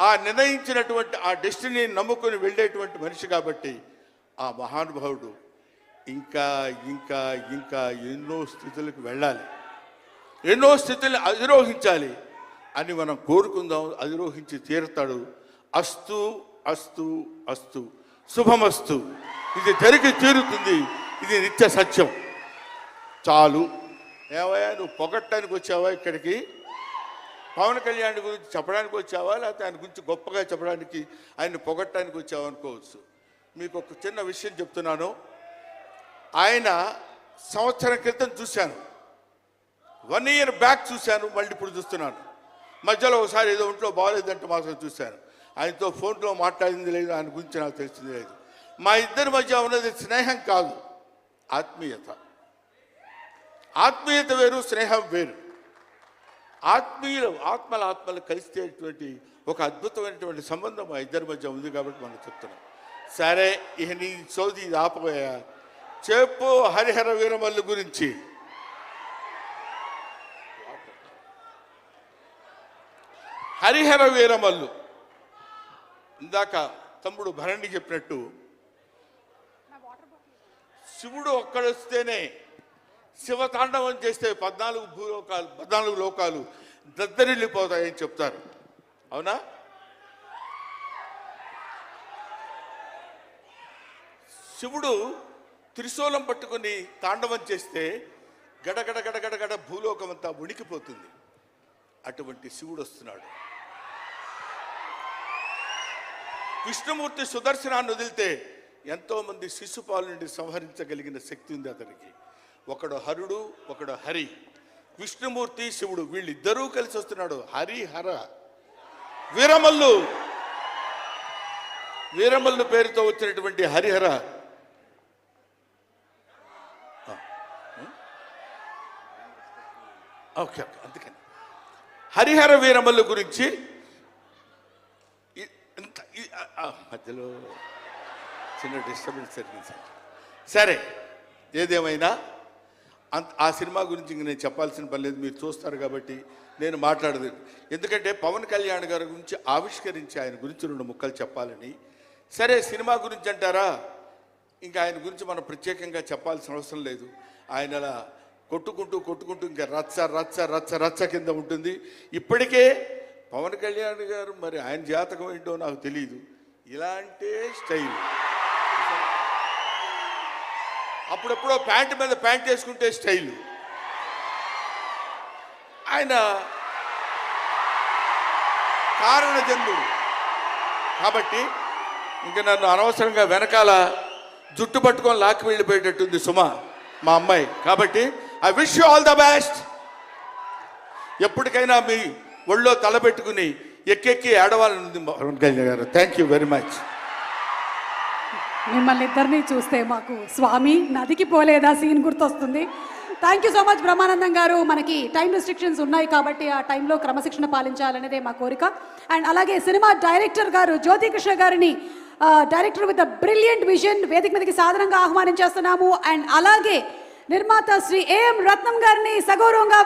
ఆ నిర్ణయించినటువంటి ఆ డెస్టినీని నమ్ముకొని వెళ్ళేటువంటి మనిషి కాబట్టి ఆ మహానుభావుడు ఇంకా ఇంకా ఇంకా ఎన్నో స్థితులకు వెళ్ళాలి. ఎన్నో స్థితుల్ని అధిరోహించాలి అని మనం కోరుకుందాం అధిరోహించి తీరుతాడు. అస్తు అస్తు అస్తు. శుభమస్తు. ఇది జరిగి తీరుతుంది. ఇది నిత్య సత్యం. చాలు. ఏమయ్యా నువ్వు పొగట్టడానికి వచ్చావా ఇక్కడికి? పవన్ కళ్యాణ్ గురించి చెప్పడానికి వచ్చావా? లేకపోతే ఆయన గురించి గొప్పగా చెప్పడానికి ఆయన పొగట్టడానికి వచ్చావా అనుకోవచ్చు. మీకు ఒక చిన్న విషయం చెప్తున్నాను. ఆయన సంవత్సరం క్రితం చూశాను. వన్ ఇయర్ బ్యాక్ చూశాను మళ్ళీ ఇప్పుడు చూస్తున్నాను. మధ్యలో ఒకసారి ఏదో ఒంట్లో బాగలేదంటే మాత్రం చూశాను. ఆయనతో ఫోన్లో మాట్లాడింది లేదు ఆయన గురించి నాకు తెలిసింది లేదు. మా ఇద్దరి మధ్య ఉన్నది స్నేహం కాదు ఆత్మీయత. ఆత్మీయత వేరు స్నేహం వేరు. ఆత్మీయులు ఆత్మల ఆత్మలు కలిసేటువంటి ఒక అద్భుతమైనటువంటి సంబంధం ఆ ఇద్దరి మధ్య ఉంది కాబట్టి మనం చెప్తున్నాం. సరే ఇక నీ సోది ఇది ఆపబోయా చెప్పు హరిహర వీరమల్లు గురించి. హరిహర వీరమల్లు. ఇందాక తమ్ముడు భరణి చెప్పినట్టు శివుడు ఒక్కడొస్తేనే శివతాండవం చేస్తే పద్నాలుగు భూలోకాలు పద్నాలుగు లోకాలు దద్దరిల్లిపోతాయని చెప్తారు. అవునా? శివుడు త్రిశూలం పట్టుకొని తాండవం చేస్తే గడగడ గడగడ గడ భూలోకం అంతా ఉణికిపోతుంది అటువంటి శివుడు వస్తున్నాడు. విష్ణుమూర్తి సుదర్శనాన్ని వదిలితే ఎంతోమంది శిశుపాలు నుండి సంహరించగలిగిన శక్తి ఉంది అతనికి. ఒకడు హరుడు ఒకడు హరి. విష్ణుమూర్తి శివుడు వీళ్ళిద్దరూ కలిసి వస్తున్నాడు. హరి హర. వీరమల్లు. వీరమల్లు పేరుతో వచ్చినటువంటి హరిహర. ఓకే ఓకే అందుకని. హరిహర వీరమల్లు గురించి ఇంత మధ్యలో చిన్న డిస్టర్బెన్స్ జరిగింది సార్. సరే ఏదేమైనా ఆ సినిమా గురించి ఇంక నేను చెప్పాల్సిన పని లేదు మీరు చూస్తారు కాబట్టి నేను మాట్లాడదు. ఎందుకంటే పవన్ కళ్యాణ్ గారి గురించి ఆవిష్కరించి ఆయన గురించి రెండు ముక్కలు చెప్పాలని. సరే సినిమా గురించి అంటారా? ఇంకా ఆయన గురించి మనం ప్రత్యేకంగా చెప్పాల్సిన అవసరం లేదు. ఆయన అలా కొట్టుకుంటూ కొట్టుకుంటూ ఇంకా రచ్చ రచ్చ రచ్చ రచ్చ కింద ఉంటుంది. ఇప్పటికే పవన్ కళ్యాణ్ గారు మరి ఆయన జాతకం ఏంటో నాకు తెలియదు ఇలాంటి స్టైల్. అప్పుడెప్పుడో ప్యాంట్ మీద ప్యాంట్ వేసుకుంటే స్టైల్. ఆయన కారణ జన్ముడు కాబట్టి ఇంక నన్ను అనవసరంగా వెనకాల జుట్టు పట్టుకొని లాక్కి వెళ్ళిపోయేటట్టుంది సుమ మా అమ్మాయి. కాబట్టి I wish you all the best ఎప్పటికైనా మీ ఒళ్ళో తలపెట్టుకుని ఎక్కెక్కి ఆడవాలని ఉంది గారు. థ్యాంక్ యూ వెరీ మచ్ మిమ్మల్ని ఇద్దరిని చూస్తే మాకు స్వామి నదికి పోలేదా సీన్ గుర్తొస్తుంది. Thank you so much Brahmanandam garu. మనకి టైం రిస్ట్రిక్షన్స్ ఉన్నాయి కాబట్టి ఆ టైంలో క్రమశిక్షణ పాలించాలనేదే మా కోరిక. అండ్ అలాగే సినిమా డైరెక్టర్ గారు జ్యోతి కృష్ణ గారిని డైరెక్టర్ విత్ బ్రిలియంట్ విజన్ వేదిక మీదకి సాధారణంగా ఆహ్వానించేస్తున్నాము. అండ్ అలాగే నిర్మాత శ్రీ ఏఎం రత్నం గారిని సగౌరవంగా